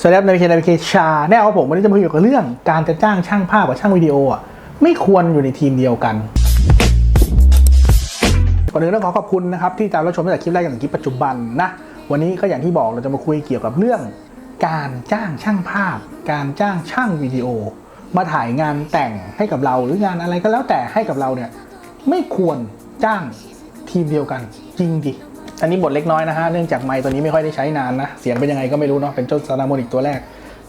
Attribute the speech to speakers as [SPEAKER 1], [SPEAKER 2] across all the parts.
[SPEAKER 1] สวัสดีครับนายเคนาเคชาแน่ครับผมวันนี้จะมาคุยเกี่ยวกับเรื่องการจะจ้างช่างภาพกับช่างวิดีโออะไม่ควรอยู่ในทีมเดียวกันก่อนอื่นต้องขอขอบคุณนะครับที่ตามรับชมตั้งแต่คลิปแรกจนถึงคลิปปัจจุบันนะวันนี้ก็อย่างที่บอกเราจะมาคุยเกี่ยวกับเรื่อง การจ้างช่างภาพ การจ้างช่างวิดีโอ มาถ่ายงานแต่งให้กับเราหรืองานอะไรก็แล้วแต่ให้กับเราเนี่ยไม่ควรจ้างทีมเดียวกันจริงดิ อันนี้บทเล็กน้อยนะฮะ เนื่องจากไมค์ตัวนี้ไม่ค่อยได้ใช้นานนะ เสียงเป็นยังไงก็ไม่รู้เนาะ เป็นเจ้าซานาโมนิกตัวแรก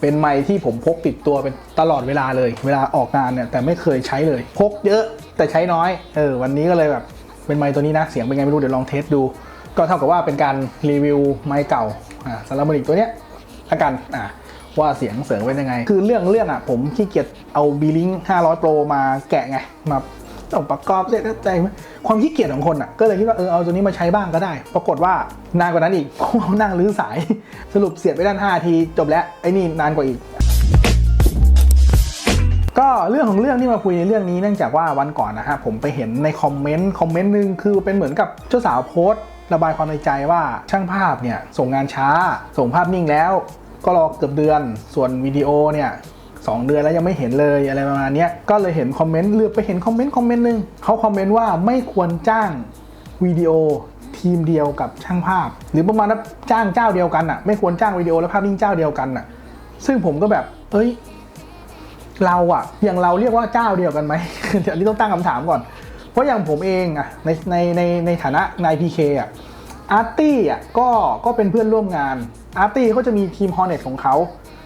[SPEAKER 1] เป็นไมค์ที่ผมพกติดตัวเป็นตลอดเวลาเลย เวลาออกงานเนี่ยแต่ไม่เคยใช้เลย พกเยอะแต่ใช้น้อย เออ วันนี้ก็เลยแบบ เป็นไมค์ตัวนี้นะ เสียงเป็นไงไม่รู้เดี๋ยวลองเทสดู ก็เท่ากับว่าเป็นการรีวิวไมค์เก่า อ่าซานาโมนิกตัวเนี้ยละกัน อ่าว่าเสียงเสริงเป็นยังไง คือเรื่องเรื่องอะผมขี้เกียจเอาบีลิง500 Pro มาแกะไง มา ต้องประกอบเสร็จแล้วใจไหมความขี้เกียจของคนอะ ก็เลยคิดว่าเออเอาตัวนี้มาใช้บ้างก็ได้ ปรากฏว่านานกว่านั้นอีกเพราะว่านั่งรื้อสาย สรุปเสียบไปด้าน5ที จบแล้วไอ้นี่นานกว่าอีกก็เรื่องของเรื่องที่มาคุยในเรื่องนี้เนื่องจากว่าวันก่อนนะฮะผมไปเห็นในคอมเมนต์คอมเมนต์หนึ่งคือเป็นเหมือนกับเจ้าสาวโพสต์ระบายความในใจว่าช่างภาพเนี่ยส่งงานช้า ส่งภาพนิ่งแล้ว ก็รอเกือบเดือน ส่วนวิดีโอเนี่ย สองเดือนแล้วยังไม่เห็นเลยอะไรประมาณนี้ก็เลยเห็นคอมเมนต์เลือกไปเห็นคอมเมนต์คอมเมนต์หนึ่งเขาคอมเมนต์ว่าไม่ควรจ้างวิดีโอทีมเดียวกับช่างภาพ หรือประมาณว่าจ้างเจ้าเดียวกันอะ ไม่ควรจ้างวิดีโอและภาพนิ่งเจ้าเดียวกันอะ ซึ่งผมก็แบบ เอ้ย เราอะอย่างเราเรียกว่าเจ้าเดียวกันไหมเดี๋ยวนี้ต้องตั้งคำถามก่อน เพราะอย่างผมเองอะในในในในฐานะนายพีเคอะ อาร์ตี้อะก็ก็เป็นเพื่อนร่วมงาน อาร์ตี้เขาจะมีทีมฮอ r เน็ตของเขา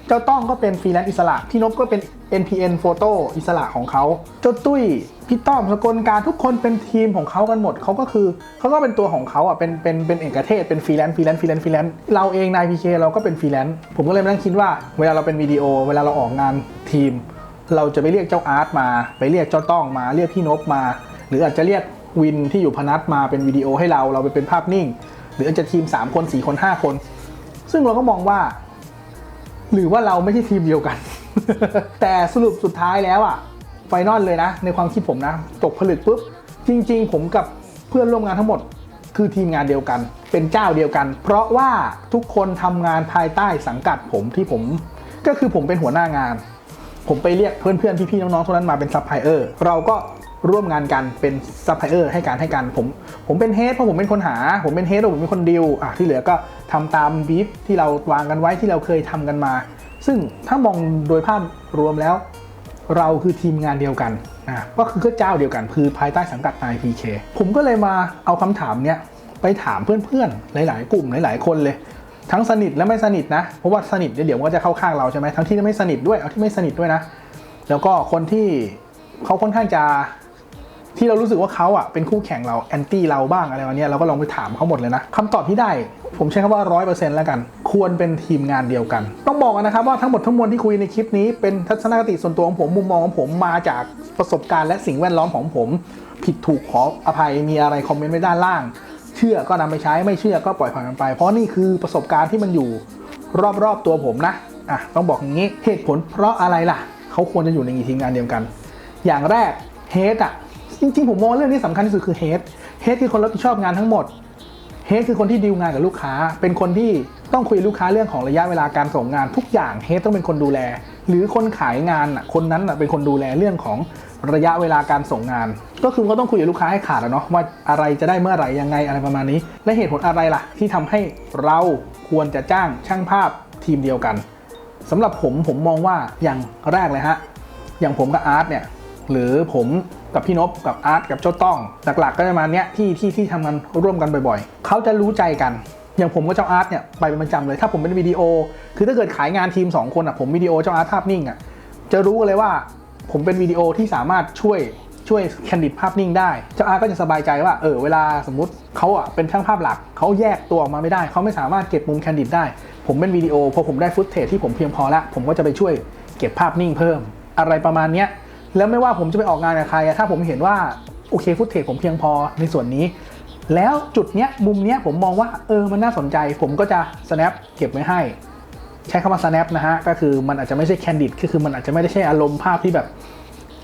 [SPEAKER 1] เจ้าต้องก็เป็นฟรีแลนซ์อิสระ พี่นพก็เป็น NPN โฟโต้อิสระของเขาเจ้าตุ้ย พี่ต้อมสกลการทุกคนเป็นทีมของเขากันหมด เขาก็คือเขาก็เป็นตัวของเขาอะ เป็น เป็น เป็นเอกเทศ เป็นฟรีแลนซ์ฟรีแลนซ์ฟรีแลนซ์ฟรีแลนซ์เราเองนายพีเคเราก็เป็นฟรีแลนซ์ ผมก็เลยมานั่งคิดว่า เวลาเราเป็นวิดีโอ เวลาเราออกงานทีม เราจะไปเรียกเจ้าอาร์ตมา ไปเรียกเจ้าต้องมา เรียกพี่นพมา หรืออาจจะเรียกวินที่อยู่พนัสมาเป็นวิดีโอให้เรา เราไปเป็นภาพนิ่ง หรืออาจจะทีม 3 คน 4 คน 5 คน ซึ่งเราก็มองว่า หรือว่าเราไม่ใช่ทีมเดียวกัน แต่สรุปสุดท้ายแล้วอะไฟนอลเลยนะ ในความคิดผมนะ ตกผลึกปุ๊บ จริง ๆ ผมกับเพื่อนร่วมงานทั้งหมด คือทีมงานเดียวกัน เป็นเจ้าเดียวกัน เพราะว่าทุกคนทำงานภายใต้สังกัดผมที่ผม ก็คือผมเป็นหัวหน้างานผมไปเรียกเพื่อนๆ พี่ๆ น้องๆทุกนั้นมาเป็นซัพพลายเออร์ เราก็ ร่วมงานกันเป็นซัพพลายเออร์ให้การให้กันผมผมเป็นเฮดเพราะผมเป็นคนหา ผมเป็นเฮดผมเป็นคนดิวอะที่เหลือก็ทำตามบีฟที่เราวางกันไว้ที่เราเคยทำกันมา ซึ่งถ้ามองโดยภาพรวมแล้ว เราคือทีมงานเดียวกันอะก็คือก็เจ้าเดียวกันคือภายใต้สังกัดนายพีเคผมก็เลยมาเอาคำถามเนี้ยไปถามเพื่อนๆ หลาย ๆ กลุ่มหลาย ๆ คนเลย ทั้งสนิทและไม่สนิทนะ เพราะว่าสนิทเดี๋ยวมันก็จะเข้าข้างเราใช่ไหมทั้งที่ไม่สนิทด้วยเอาที่ไม่สนิทด้วยนะ แล้วก็คนที่เขาค่อนข้างจะ ที่เรารู้สึกว่าเขาอะเป็นคู่แข่งเราแอนตี้เราบ้างอะไรวันนี้ยเราก็ลองไปถามเขาหมดเลยนะคำตอบที่ได้ผมใช้คำว่าร้อยเปอร์เซ็นต์แล้วกัน ควรเป็นทีมงานเดียวกัน ต้องบอกนะครับว่าทั้งหมดทั้งมวลที่คุยในคลิปนี้เป็นทัศนคติส่วนตัวของผมมุมมองของผมมาจากประสบการณ์และสิ่งแวดล้อมของผม ผิดถูกขออภัยมีอะไรคอมเมนต์ไว้ด้านล่าง เชื่อก็นำไปใช้ไม่เชื่อก็ปล่อยผ่านกันไป เพราะนี่คือประสบการณ์ที่มันอยู่รอบๆตัวผมนะอะต้องบอกอย่างนี้เหตุผลเพราะอะไรล่ะ เขาควรจะอยู่ในทีมงานเดียวกัน อย่างแรกเฮดอะ จริงๆ ผมมองเรื่องนี้สำคัญที่สุดคือเฮดเฮดคือคนรับผิดชอบงานทั้งหมดเฮดคือคนที่ดีลงานกับลูกค้า เป็นคนที่ต้องคุยลูกค้าเรื่องของระยะเวลาการส่งงานทุกอย่างเฮดต้องเป็นคนดูแล หรือคนขายงานอะคนนั้นอะเป็นคนดูแลเรื่องของระยะเวลาการส่งงาน ก็คือก็ต้องคุยกับลูกค้าให้ขาดอะเนาะว่าอะไรจะได้เมื่อไหร่ยังไงอะไรประมาณนี้ และเหตุผลอะไรล่ะ ที่ทำให้เราควรจะจ้างช่างภาพทีมเดียวกันสำหรับผมผมมองว่าอย่างแรกเลยฮะอย่างผมกับอาร์ตเนี่ยหรือผม กับพี่นพกับอาร์ตกับเจ้าต้อง หลักๆ ก็จะมาเนี้ยที่ที่ที่ทำงานร่วมกันบ่อยๆ เขาจะรู้ใจกันอย่างผมกับเจ้าอาร์ตเนี่ยไปเป็นประจำเลยถ้าผมเป็นวิดีโอ คือถ้าเกิดขายงานทีม 2 คนอะผมวิดีโอเจ้าอาร์ตภาพนิ่งอะจะรู้เลยว่าผมเป็นวิดีโอที่สามารถช่วยช่วยแคนดิดภาพนิ่งได้ เจ้าอาร์ตก็จะสบายใจว่าเออเวลาสมมติเขาอะเป็นช่างภาพหลักเขาแยกตัวออกมาไม่ได้ เขาไม่สามารถเก็บมุมแคนดิดได้ ผมเป็นวิดีโอพอผมได้ฟุตเทจที่ผมเพียงพอละผมก็จะไปช่วยเก็บภาพนิ่งเพิ่ม อะไรประมาณเนี้ย แล้วไม่ว่าผมจะไปออกงานกับใครถ้าผมเห็นว่าโอเคฟุตเทจผมเพียงพอในส่วนนี้ แล้วจุดเนี้ยมุมเนี้ยผมมองว่าเออมันน่าสนใจ ผมก็จะ snap เก็บไว้ให้ ใช้คำว่า snap นะฮะ ก็คือมันอาจจะไม่ใช่ candid ก็คือมันอาจจะไม่ได้ใช่อารมณ์ภาพที่แบบ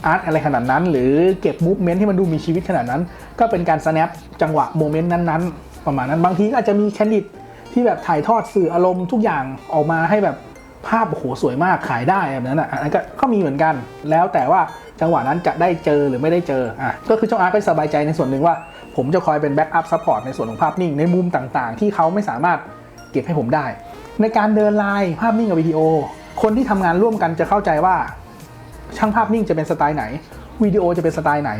[SPEAKER 1] อาร์ตอะไรขนาดนั้น หรือเก็บมูฟเมนต์ที่มันดูมีชีวิตขนาดนั้น ก็เป็นการ snap จังหวะโมเมนต์นั้นๆ ประมาณนั้นบางทีอาจจะมี candid ที่แบบถ่ายทอดสื่ออารมณ์ทุกอย่างออกมาให้แบบ ภาพโอ้โหสวยมากขายได้แบบนั้นอะอันนั้นก็ก็มีเหมือนกัน แล้วแต่ว่าจังหวะนั้นจะได้เจอหรือไม่ได้เจออะก็คือเจ้าอาร์ตก็สบายใจในส่วนหนึ่งว่า ผมจะคอยเป็นแบ็กอัพซัพพอร์ตในส่วนของภาพนิ่งในมุมต่างๆ ที่เขาไม่สามารถเก็บให้ผมได้ ในการเดินไลน์ภาพนิ่งกับวิดีโอ คนที่ทำงานร่วมกันจะเข้าใจว่า ช่างภาพนิ่งจะเป็นสไตล์ไหนวิดีโอจะเป็นสไตล์ไหน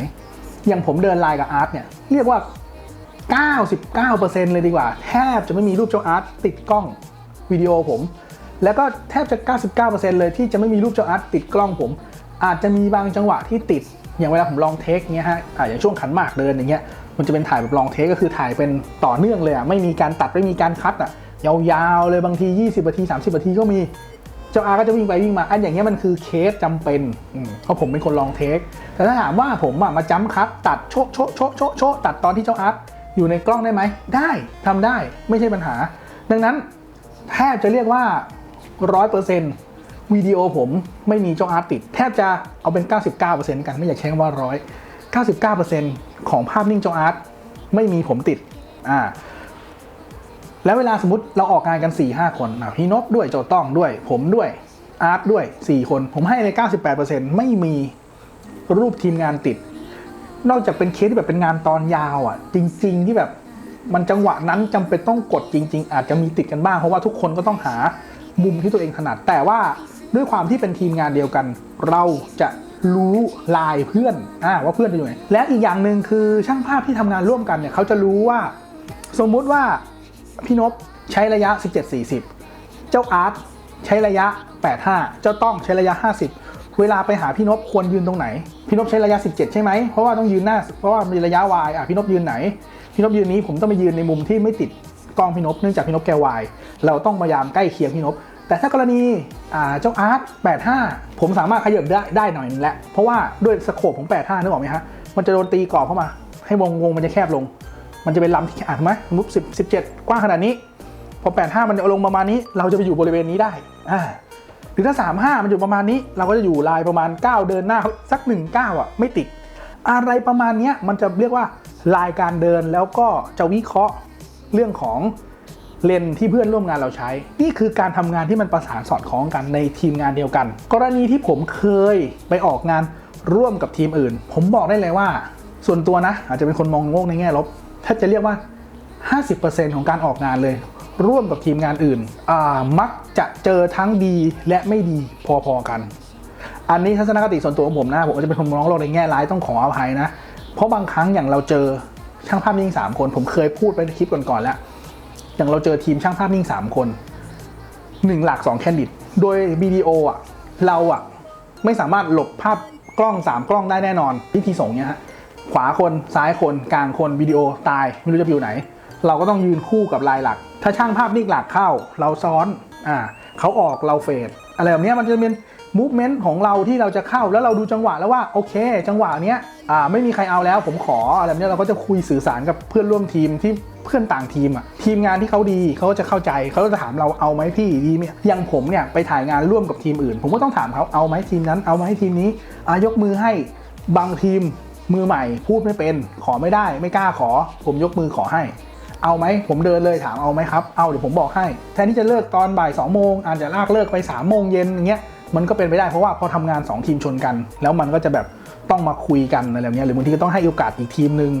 [SPEAKER 1] อย่างผมเดินไลน์กับอาร์ตเนี่ยเรียกว่า 99%เลยดีกว่า แทบจะไม่มีรูปเจ้าอาร์ตติดกล้องวิดีโอผม แล้วก็แทบจะ 99%เลยที่จะไม่มีรูปเจ้าอาร์ตติดกล้องผม อาจจะมีบางจังหวะที่ติด อย่างเวลาผมลองเทคเงี้ยฮะอะอย่างช่วงขันหมากเดินอย่างเงี้ย มันจะเป็นถ่ายแบบลองเทคก็คือถ่ายเป็นต่อเนื่องเลยอะ ไม่มีการตัดไม่มีการคัดอะ ยาวๆเลยบางที 20นาที 30นาทีก็มี เจ้าอาร์ก็จะวิ่งไปวิ่งมา อันอย่างเงี้ยมันคือเคสจำเป็นเพราะผมเป็นคนลองเทค แต่ถ้าถามว่าผมอะมาจัมคัดตัดโชะโชะโชะโชะโชะตัดตอนที่เจ้าอาร์ตอยู่ในกล้องได้ไหม ได้ทำได้ไม่ใช่ปัญหา ดังนั้นแทบจะเรียกว่า 100%วิดีโอผมไม่มีเจ้าอาร์ตติด แทบจะเอาเป็น 99%กันไม่อยากใช้คำว่า100 99%ของภาพนิ่งเจ้าอาร์ตไม่มีผมติดอ่าแล้วเวลาสมมติเราออกงานกัน 4 5 คนอะพี่นพด้วยโจต้องด้วย ผมด้วยอาร์ตด้วย 4 คน ผมให้เลย98%ไม่มีรูปทีมงานติด นอกจากเป็นเคสที่แบบเป็นงานตอนยาวอะ จริง ๆ ที่แบบมันจังหวะนั้นจำเป็นต้องกดจริง ๆ อาจจะมีติดกันบ้างเพราะว่าทุกคนก็ต้องหา มุมที่ตัวเองถนัด แต่ว่าด้วยความที่เป็นทีมงานเดียวกัน เราจะรู้ลายเพื่อนอ่าว่าเพื่อนอยู่ไหนและอีกอย่างหนึ่งคือช่างภาพที่ทำงานร่วมกันเนี่ยเขาจะรู้ว่า สมมุติว่าพี่นพใช้ระยะ 17-40 เจ้าอาร์ตใช้ระยะ 85 เจ้าต้องใช้ระยะ 50 เวลาไปหาพี่นพควรยืนตรงไหน พี่นพใช้ระยะ 17 ใช่ไหมเพราะว่าต้องยืนหน้า เพราะว่ามีระยะวายอะพี่นพยืนไหน พี่นพยืนนี้ผมต้องไปยืนในมุมที่ไม่ติด กล้องพี่นพเนื่องจากพี่นพแกวาย เราต้องพยายามใกล้เคียงพี่นพแต่ถ้ากรณีเจ้าอาร์ต85 ผมสามารถขยับได้ได้หน่อยนึงแหละเพราะว่าด้วยสโคปของ 85นึกออกไหมฮะ มันจะโดนตีกรอบเข้ามา ให้วงวงมันจะแคบลง มันจะเป็นลำที่อ่านไหมสมมติ10 17 กว้างขนาดนี้ พอ 85 มันจะลงประมาณนี้ เราจะไปอยู่บริเวณนี้ได้อ่าหรือถ้า 35 มันอยู่ประมาณนี้ เราก็จะอยู่ลายประมาณ 9 เดินหน้าสัก 1 9 อะ ไม่ติด อะไรประมาณนี้มันจะเรียกว่าลายการเดินแล้วก็จะวิเคราะห์ เรื่องของเลนที่เพื่อนร่วมงานเราใช้ นี่คือการทำงานที่มันประสานสอดคล้องกันในทีมงานเดียวกัน กรณีที่ผมเคยไปออกงานร่วมกับทีมอื่น ผมบอกได้เลยว่า ส่วนตัวนะ อาจจะเป็นคนมองโลกในแง่ลบถ้าจะเรียกว่า 50%ของการออกงานเลย ร่วมกับทีมงานอื่นอ่ามักจะเจอทั้งดีและไม่ดีพอๆกัน อันนี้ทัศนคติส่วนตัวของผมนะผมจะเป็นคนมองโลกในแง่ร้ายต้องขออภัยนะ เพราะบางครั้งอย่างเราเจอ ช่างภาพนิ่ง3คน ผมเคยพูดไปในคลิปก่อนๆแล้ว อย่างเราเจอทีมช่างภาพนิ่ง3 คน 1 หลัก2แคนดิดโดยวิดีโออะเราอะไม่สามารถหลบภาพกล้อง 3 กล้องได้แน่นอนวิธีส่งเนี้ยฮะขวาคนซ้ายคนกลางคนวิดีโอตายไม่รู้จะไปอยู่ไหน เราก็ต้องยืนคู่กับลายหลัก ถ้าช่างภาพนิ่งหลักเข้า เราซ้อนอ่าเขาออกเราเฟดอะไรแบบนี้มันจะเป็น มูฟเมนต์ของเราที่เราจะเข้าแล้วเราดูจังหวะแล้วว่าโอเค จังหวะเนี้ยอ่าไม่มีใครเอาแล้วผมขออะไรแบบนี้เราก็จะคุยสื่อสารกับเพื่อนร่วมทีมที่เพื่อนต่างทีมอะทีมงานที่เขาดีเขาก็จะเข้าใจเขาก็จะถามเราเอาไหมพี่ดีไหมอย่างผมเนี่ยไปถ่ายงานร่วมกับทีมอื่น ผมก็ต้องถามเขาเอาไหมทีมนั้นเอาไหมทีมนี้อายกมือให้บางทีมมือใหม่ พูดไม่เป็นขอไม่ได้ ไม่กล้าขอ ผมยกมือขอให้ เอาไหมผมเดินเลยถามเอาไหมครับเอาเดี๋ยวผมบอกให้ แทนที่จะเลิกตอนบ่าย2โมงอาจจะลากเลิกไป3ามโมงเย็นอย่างเงี้ย มันก็เป็นไปได้เพราะว่าพอทำงาน 2 ทีมชนกัน แล้วมันก็จะแบบต้องมาคุยกันอะไรแบบเนี้ยหรือบางทีก็ต้องให้โอกาสอีกทีมหนึ่ง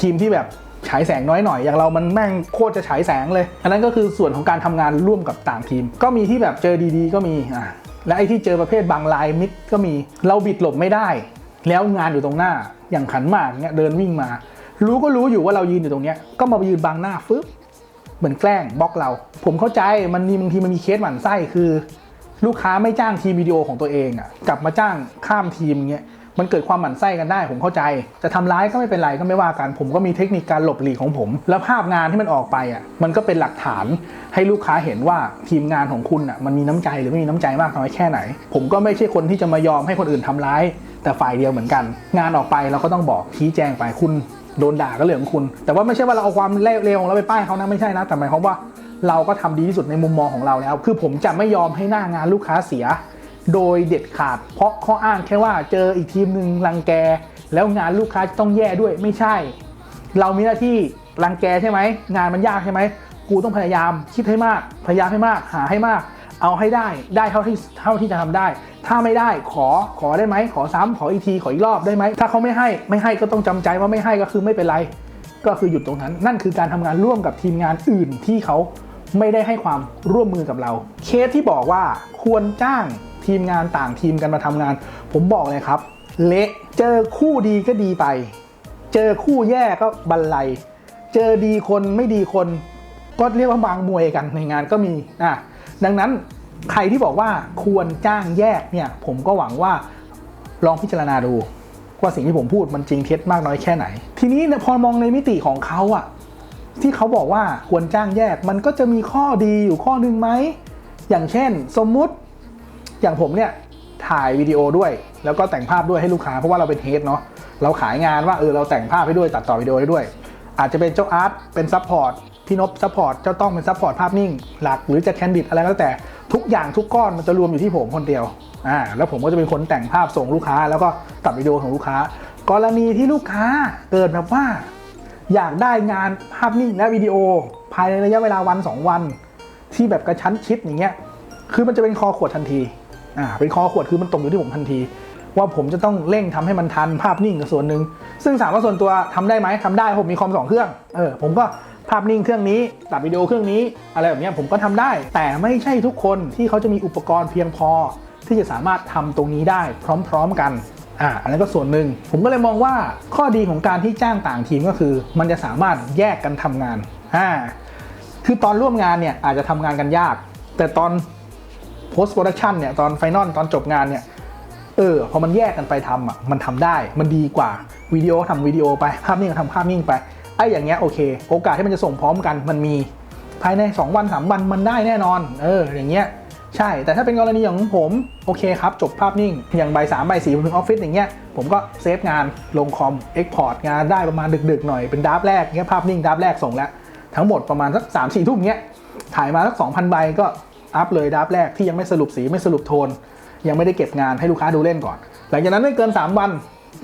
[SPEAKER 1] ทีมที่แบบฉายแสงน้อยหน่อยอย่างเรามันแม่งโคตรจะฉายแสงเลย อันนั้นก็คือส่วนของการทำงานร่วมกับต่างทีม ก็มีที่แบบเจอดีๆ ก็มีอะและไอ้ที่เจอประเภทบางลายมิดก็มีเราบิดหลบไม่ได้ แล้วงานอยู่ตรงหน้าอย่างขันหมากเนี้ยเดินวิ่งมา รู้ก็รู้อยู่ว่าเรายืนอยู่ตรงเนี้ยก็มายืนบังหน้าฟึ๊บเหมือนแกล้งบล็อกเรา ผมเข้าใจมันมีบางทีมันมีเคสหมั่นไส้คือ ลูกค้าไม่จ้างทีมวิดีโอของตัวเองอะ่ะกลับมาจ้างข้ามทีมเงี้ยมันเกิดความหมั่นไส้กันได้ผมเข้าใจ จะทำร้ายก็ไม่เป็นไรก็ไม่ว่ากัน ผมก็มีเทคนิคการหลบหลีกของผม แล้วภาพงานที่มันออกไปอะมันก็เป็นหลักฐานให้ลูกค้าเห็นว่าทีมงานของคุณอะมันมีน้ำใจหรือไม่มีน้ำใจมากน้อยแค่ไหน ผมก็ไม่ใช่คนที่จะมายอมให้คนอื่นทำร้าย แต่ฝ่ายเดียวเหมือนกัน งานออกไปเราก็ต้องบอกชี้แจงไปคุณโดนด่าก็เรื่องของคุณ แต่ว่าไม่ใช่ว่าเราเอาความเลวของเราไปป้ายเขานะไม่ใช่นะแต่หมายความว่า เราก็ทำดีที่สุดในมุมมองของเราแล้ว คือผมจะไม่ยอมให้หน้างานลูกค้าเสีย โดยเด็ดขาด เพราะข้ออ้างแค่ว่าเจออีกทีมหนึ่งรังแก แล้วงานลูกค้าจะต้องแย่ด้วยไม่ใช่ เรามีหน้าที่รังแกใช่ไหมงานมันยากใช่ไหมกูต้องพยายามคิดให้มาก พยายามให้มากหาให้มาก เอาให้ได้ได้เท่าที่เท่าที่จะทำได้ ถ้าไม่ได้ขอขอได้ไหมขอซ้ำขออีกทีขออีกรอบได้ไหมถ้าเขาไม่ให้ไม่ให้ก็ต้องจำใจว่าไม่ให้ก็คือไม่เป็นไร ก็คือหยุดตรงนั้น นั่นคือการทำงานร่วมกับทีมงานอื่นที่เขา ไม่ได้ให้ความร่วมมือกับเรา เคสที่บอกว่าควรจ้างทีมงานต่างทีมกันมาทำงาน ผมบอกเลยครับ เละเจอคู่ดีก็ดีไป เจอคู่แย่ก็บันไลเจอดีคนไม่ดีคน ก็เรียกว่าบางมวยกันในงานก็มีอะดังนั้นใครที่บอกว่าควรจ้างแยกเนี่ย ผมก็หวังว่าลองพิจารณาดูว่าสิ่งที่ผมพูดมันจริงเท็จมากน้อยแค่ไหน ทีนี้พอมองในมิติของเขาอะ ที่เขาบอกว่าควรจ้างแยกมันก็จะมีข้อดีอยู่ข้อหนึ่งไหม อย่างเช่น สมมุติอย่างผมเนี่ยถ่ายวิดีโอด้วย แล้วก็แต่งภาพด้วยให้ลูกค้าเพราะว่าเราเป็นเฮดเนาะเราขายงานว่าเออเราแต่งภาพให้ด้วยตัดต่อวิดีโอให้ด้วย อาจจะเป็นเจ้าอาร์ตเป็นซัพพอร์ตพี่นพซัพพอร์ตเจ้าต้องเป็นซัพพอร์ตภาพนิ่ง หลักหรือจะแคนดิดอะไรก็แล้วแต่ทุกอย่างทุกก้อนมันจะรวมอยู่ที่ผมคนเดียวอ่าแล้วผมก็จะเป็นคนแต่งภาพส่งลูกค้า แล้วก็ตัดวิดีโอของลูกค้ากรณีที่ลูกค้าเกิดแบบว่า อยากได้งานภาพนิ่งและวิดีโอ ภายในระยะเวลาวัน 2 วัน ที่แบบกระชั้นชิดอย่างเงี้ยคือมันจะเป็นคอขวดทันทีอ่าเป็นคอขวดคือมันตกอยู่ที่ผมทันที ว่าผมจะต้องเร่งทำให้มันทันภาพนิ่งกับส่วนหนึ่งซึ่งถามว่าส่วนตัวทำได้ไหมทำได้ผมมีคอมสองเครื่องเออผมก็ภาพนิ่งเครื่องนี้ตัดวิดีโอเครื่องนี้อะไรแบบเนี้ยผมก็ทำได้ แต่ไม่ใช่ทุกคนที่เขาจะมีอุปกรณ์เพียงพอที่จะสามารถทำตรงนี้ได้พร้อม ๆ กัน อ่าอันนั้นก็ส่วนหนึ่งผมก็เลยมองว่าข้อดีของการที่จ้างต่างทีมก็คือ มันจะสามารถแยกกันทำงานอ่าคือตอนร่วมงานเนี่ยอาจจะทำงานกันยาก แต่ตอน post production เนี่ยตอนไฟนอลตอนจบงานเนี่ยเออพอมันแยกกันไปทำอะมันทำได้มันดีกว่าวิดีโอทำวิดีโอไปภาพนิ่งทำภาพนิ่งไปไอ้อย่างเงี้ยโอเค โอกาสที่มันจะส่งพร้อมกันมันมีภายใน 2 วัน3วันมันได้แน่นอน เอออย่างเงี้ย ใช่ แต่ถ้าเป็นกรณีของผมโอเคครับจบภาพนิ่ง อย่างใบสามใบสี่ผมถึงออฟฟิศอย่างเงี้ยผมก็เซฟงานลงคอมเอ็กพอร์ตงานได้ประมาณดึกๆหน่อยเป็นดับแรกเงี้ยภาพนิ่งดับแรกส่งแล้ว ทั้งหมดประมาณสักสามสี่ทุ่มเงี้ยถ่ายมาสักสองพันใบก็อัพเลยดับแรกที่ยังไม่สรุปสีไม่สรุปโทน ยังไม่ได้เก็บงานให้ลูกค้าดูเล่นก่อน หลังจากนั้นไม่เกิน 3 วัน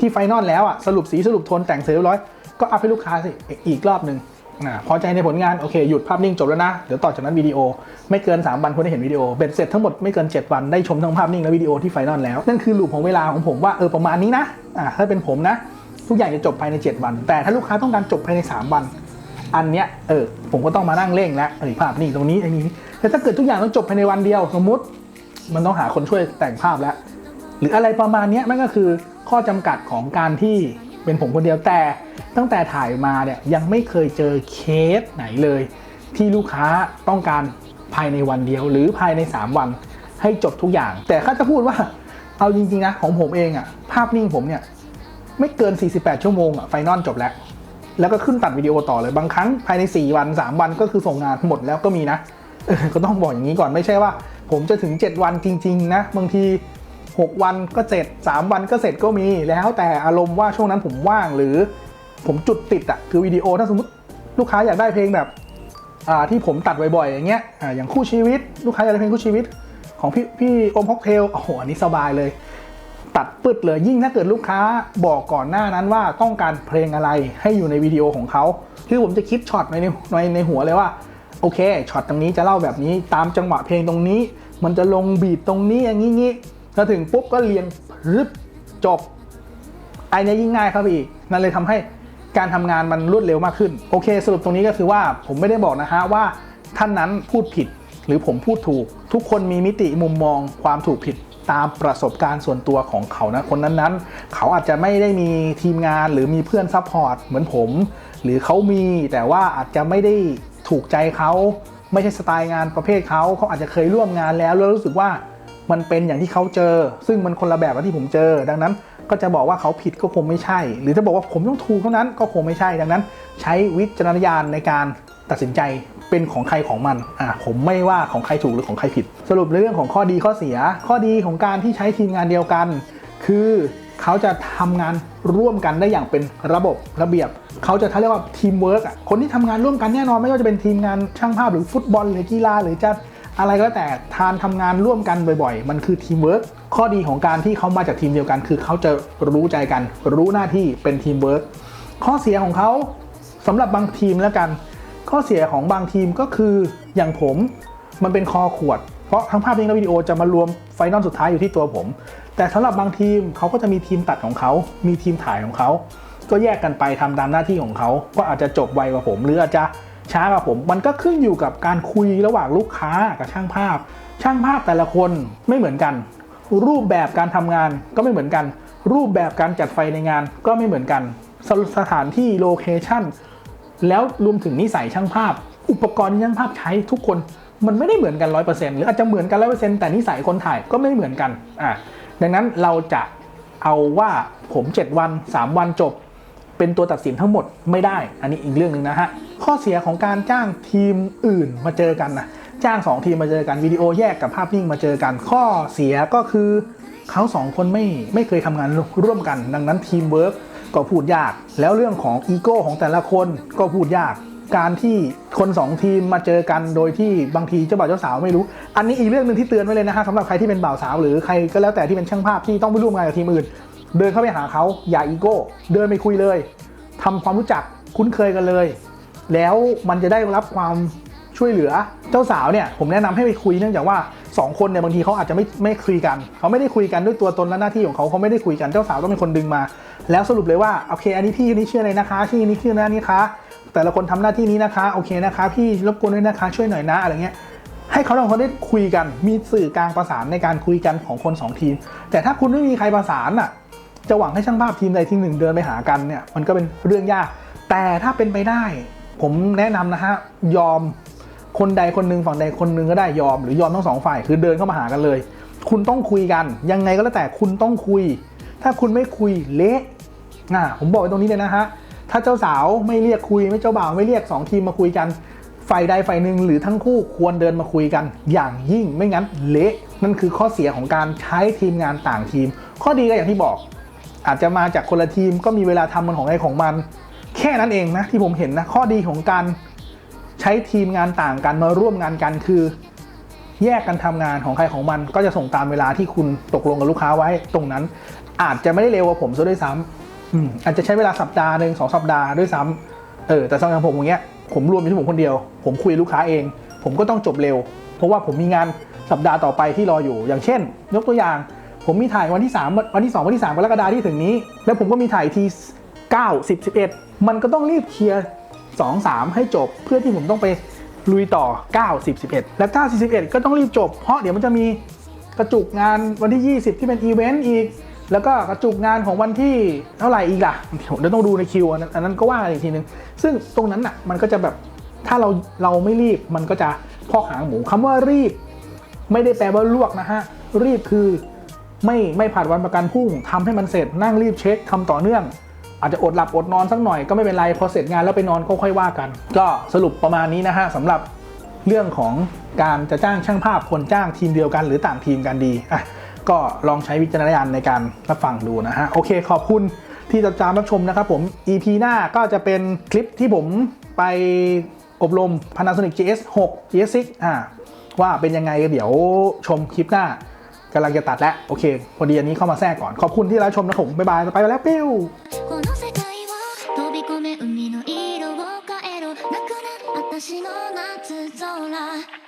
[SPEAKER 1] ที่ไฟนอลแล้วอะสรุปสีสรุปโทนแต่งเสร็จเรียบร้อยก็อัพให้ลูกค้าสิอีกรอบหนึ่ง อ่าพอใจในผลงานโอเคหยุดภาพนิ่งจบแล้วนะ เดี๋ยวต่อจากนั้นวิดีโอไม่เกิน 3 วันคุณได้เห็นวิดีโอเบ็ดเสร็จทั้งหมดไม่เกิน 7 วันได้ชมทั้งภาพนิ่งและวิดีโอที่ไฟนอลแล้ว นั่นคือลูปของเวลาของผมว่าเออประมาณนี้นะอ่าถ้าเป็นผมนะ ทุกอย่างจะจบภายใน 7 วัน แต่ถ้าลูกค้าต้องการจบภายใน 3 วัน อันเนี้ยเออผมก็ต้องมานั่งเร่งแล้วเออภาพนี่ตรงนี้ไอ้นี้แต่ถ้าเกิดทุกอย่างต้องจบภายในวันเดียวสมมติ มันต้องหาคนช่วยแต่งภาพแล้ว หรืออะไรประมาณนี้ยมันก็คือข้อจำกัดของการที่เป็นผมคนเดียวแต่ ตั้งแต่ถ่ายมาเนี่ยยังไม่เคยเจอเคสไหนเลย ที่ลูกค้าต้องการภายในวันเดียว หรือภายใน 3 วันให้จบทุกอย่าง แต่ถ้าจะพูดว่าเอาจริงๆนะของผมเองอะภาพนิ่งผมเนี่ยไม่เกิน 48 ชั่วโมงอะไฟนอลจบแล้ว แล้วก็ขึ้นตัดวิดีโอต่อเลยบางครั้งภายใน 4 วัน 3 วันก็คือส่งงานหมดแล้วก็มีนะก็ต้องบอกอย่างนี้ก่อนไม่ใช่ว่า ผมจะถึง 7 วันจริง ๆ นะ บางที 6 วันก็เสร็จ 3 วันก็เสร็จก็มีแล้วแต่อารมณ์ว่าช่วงนั้นผมว่างหรือ ผมจุดติดอะคือวิดีโอถ้าสมมติลูกค้าอยากได้เพลงแบบอ่าที่ผมตัดบ่อยๆอย่างเงี้ยอ่าอย่างคู่ชีวิต ลูกค้าอยากได้เพลงคู่ชีวิต ของพี่พี่โอมฮอกเทลโอ้โหอันนี้สบายเลย ตัดปึดเลยยิ่งถ้าเกิดลูกค้าบอกก่อนหน้านั้นว่าต้องการเพลงอะไรให้อยู่ในวิดีโอของเขาคือผมจะคิดช็อตในในในหัวเลยว่าโอเคช็อตตรงนี้จะเล่าแบบนี้ตามจังหวะเพลงตรงนี้ มันจะลงบีทตรงนี้อย่างนี้งี้ถ้าถึงปุ๊บก็เรียงรึบจบไอ้เนี้ยยิ่งง่ายครับอีกนั่นเลยทำให้ การทำงานมันรวดเร็วมากขึ้น โอเค สรุปตรงนี้ก็คือว่าผมไม่ได้บอกนะฮะว่าท่านนั้นพูดผิดหรือผมพูดถูก ทุกคนมีมิติมุมมองความถูกผิดตามประสบการณ์ส่วนตัวของเขานะคนนั้นๆ เขาอาจจะไม่ได้มีทีมงานหรือมีเพื่อนซัพพอร์ตเหมือนผม หรือเขามีแต่ว่าอาจจะไม่ได้ถูกใจเขาไม่ใช่สไตล์งานประเภทเขาเขาอาจจะเคยร่วมงานแล้วแล้วรู้สึกว่ามันเป็นอย่างที่เขาเจอ ซึ่งมันคนละแบบกับที่ผมเจอ ดังนั้น ก็จะบอกว่าเขาผิดก็คงไม่ใช่ หรือถ้าบอกว่าผมต้องถูกเท่านั้นก็คงไม่ใช่ดังนั้น ใช้วิจารณญาณในการตัดสินใจเป็นของใครของมัน อ่า ผมไม่ว่าของใครถูกหรือของใครผิด สรุปในเรื่องของข้อดีข้อเสีย ข้อดีของการที่ใช้ทีมงานเดียวกัน คือเขาจะทำงานร่วมกันได้อย่างเป็นระบบระเบียบ เขาจะเขาเรียกว่าทีมเวิร์กอะ คนที่ทำงานร่วมกันแน่นอนไม่ว่าจะเป็นทีมงานช่างภาพหรือฟุตบอลหรือกีฬาหรือจะอะไรก็แล้วแต่ทานทำงานร่วมกันบ่อย ๆ มันคือทีมเวิร์ก ข้อดีของการที่เขามาจากทีมเดียวกัน คือเขาจะรู้ใจกัน รู้หน้าที่เป็นทีมเวิร์กข้อเสียของเขาสำหรับบางทีมแล้วกัน ข้อเสียของบางทีมก็คืออย่างผมมันเป็นคอขวด เพราะทั้งภาพนิ่งและวิดีโอจะมารวมไฟนอลสุดท้ายอยู่ที่ตัวผม แต่สำหรับบางทีมเขาก็จะมีทีมตัดของเขา มีทีมถ่ายของเขา ก็แยกกันไปทำตามหน้าที่ของเขา ก็อาจจะจบไวกว่าผม หรืออาจจะช้ากว่าผม มันก็ขึ้นอยู่กับการคุยระหว่างลูกค้ากับช่างภาพ ช่างภาพแต่ละคนไม่เหมือนกัน รูปแบบการทำงานก็ไม่เหมือนกัน รูปแบบการจัดไฟในงานก็ไม่เหมือนกันสสถานที่โลเคชั่นแล้วรวมถึงนิสัยช่างภาพ อุปกรณ์ที่ช่างภาพใช้ทุกคนมันไม่ได้เหมือนกัน 100%หรืออาจจะเหมือนกัน 100%แต่นิสัยคนถ่ายก็ไม่เหมือนกันอะดังนั้นเราจะเอาว่าผม 7 วัน 3 วันจบ เป็นตัวตัดสินทั้งหมดไม่ได้ อันนี้อีกเรื่องหนึ่งนะฮะ ข้อเสียของการจ้างทีมอื่นมาเจอกันนะ จ้าง 2 ทีมมาเจอกันวิดีโอแยกกับภาพนิ่งมาเจอกันข้อเสียก็คือเขาสองคนไม่ไม่เคยทำงานร่วมกัน ดังนั้นทีมเวิร์กก็พูดยาก แล้วเรื่องของอีโก้ของแต่ละคนก็พูดยาก การที่คนสองทีมมาเจอกันโดยที่บางทีเจ้าบ่าวเจ้าสาวไม่รู้ อันนี้อีกเรื่องหนึ่งที่เตือนไว้เลยนะฮะสำหรับใครที่เป็นบ่าวสาว หรือใครก็แล้วแต่ที่เป็นช่างภาพที่ต้องไปร่วมงานกับทีมอื่น เดินเข้าไปหาเขาอย่าอีโก้ เดินไปคุยเลยทำความรู้จักคุ้นเคยกันเลย แล้วมันจะได้รับความ ช่วยเหลือเจ้าสาวเนี่ยผมแนะนำให้ไปคุยเนื่องจากว่าสองคนเนี่ยบางทีเขาอาจจะไม่ไม่คุยกัน เขาไม่ได้คุยกันด้วยตัวตนและหน้าที่ของเขาเขาไม่ได้คุยกันเจ้าสาวต้องเป็นคนดึงมา แล้วสรุปเลยว่าโอเค อันนี้พี่นี่ชื่ออะไรนะคะชื่นี้ชื่อนั้นนี่คะแต่ละคนทำหน้าที่นี้นะคะโอเคนะคะ พี่รบกวนด้วยนะคะ ช่วยหน่อยนะอะไรเงี้ยให้เขาลองเขาได้คุยกัน มีสื่อกลางประสานในการคุยกันของคนสองทีม แต่ถ้าคุณไม่มีใครประสานอะจะหวังให้ช่างภาพทีมใดทีมหนึ่งเดินไปหากันเนี่ยมันก็เป็นเรื่องยาก แต่ถ้าเป็นไปได้ ผมแนะนำนะฮะยอม คนใดคนหนึ่งฝั่งใดคนหนึ่งก็ได้ยอมหรือยอมทั้งสองฝ่ายคือเดินเข้ามาหากันเลย คุณต้องคุยกัน ยังไงก็แล้วแต่คุณต้องคุย ถ้าคุณไม่คุยเละอะผมบอกไว้ตรงนี้เลยนะฮะถ้าเจ้าสาวไม่เรียกคุยไม่เจ้าบ่าวไม่เรียกสองทีมมาคุยกันฝ่ายใดฝ่ายหนึ่งหรือทั้งคู่ควรเดินมาคุยกัน อย่างยิ่งไม่งั้นเละนั่นคือข้อเสียของการใช้ทีมงานต่างทีม ข้อดีก็อย่างที่บอก อาจจะมาจากคนละทีมก็มีเวลาทำมันของใครของมัน แค่นั้นเองนะที่ผมเห็นนะข้อดีของการ ใช้ทีมงานต่างกันมาร่วมงานกันคือ แยกกันทำงานของใครของมันก็จะส่งตามเวลาที่คุณตกลงกับลูกค้าไว้ตรงนั้น อาจจะไม่ได้เร็วกว่าผมซะด้วยซ้ำอืมอาจจะใช้เวลาสัปดาห์หนึ่งสองสัปดาห์ด้วยซ้ำเออแต่สำหรับผมอย่างเงี้ยผมรวมอยู่ที่ผมคนเดียว ผมคุยลูกค้าเอง ผมก็ต้องจบเร็ว เพราะว่าผมมีงานสัปดาห์ต่อไปที่รออยู่ อย่างเช่น ยกตัวอย่าง ผมมีถ่ายวันที่ 3 วันที่ 2 วันที่3กรกฎาคมที่ถึงนี้ แล้วผมก็มีถ่ายที9 10 11 มันก็ต้องรีบเคลียร์ 2 3 ให้จบ เพื่อที่ผมต้องไปลุยต่อ 9 10 11 และ9 10 11 ก็ต้องรีบจบ เพราะเดี๋ยวมันจะมีกระจุกงานวันที่ 20 ที่เป็นอีเวนต์อีก แล้วก็กระจุกงานของวันที่เท่าไหร่อีกล่ะเดี๋ยวต้องดูในคิวอันนั้นก็ว่ากันอีกทีนึง ซึ่งตรงนั้นน่ะมันก็จะแบบถ้าเราเราไม่รีบมันก็จะพอกหางหมูคำว่ารีบ ไม่ได้แปลว่าลวกนะฮะ รีบคือไม่ไม่ผัดวันประกันพรุ่งทำให้มันเสร็จนั่งรีบเช็คทำต่อเนื่อง อาจจะอดหลับอดนอนสักหน่อยก็ไม่เป็นไรพอเสร็จงานแล้วไปนอนก็ค่อยว่ากัน ก็สรุปประมาณนี้นะฮะสำหรับเรื่องของการจะจ้างช่างภาพคนจ้างทีมเดียวกัน หรือต่างทีมกันดีอะก็ลองใช้วิจารณญาณในการรับฟังดูนะฮะโอเคขอบคุณที่ติดตามรับชมนะครับผม EP หน้าก็จะเป็นคลิปที่ผมไปอบรม Panasonic GS6 GS6 อ่าว่าเป็นยังไงเดี๋ยวชมคลิปหน้า กำลังจะตัดแล้วโอเค พอดีอันนี้เข้ามาแทรกก่อน ขอบคุณที่รับชมนะผมบ๊ายบายไปแล้วปิ้ว
[SPEAKER 2] 私の夏空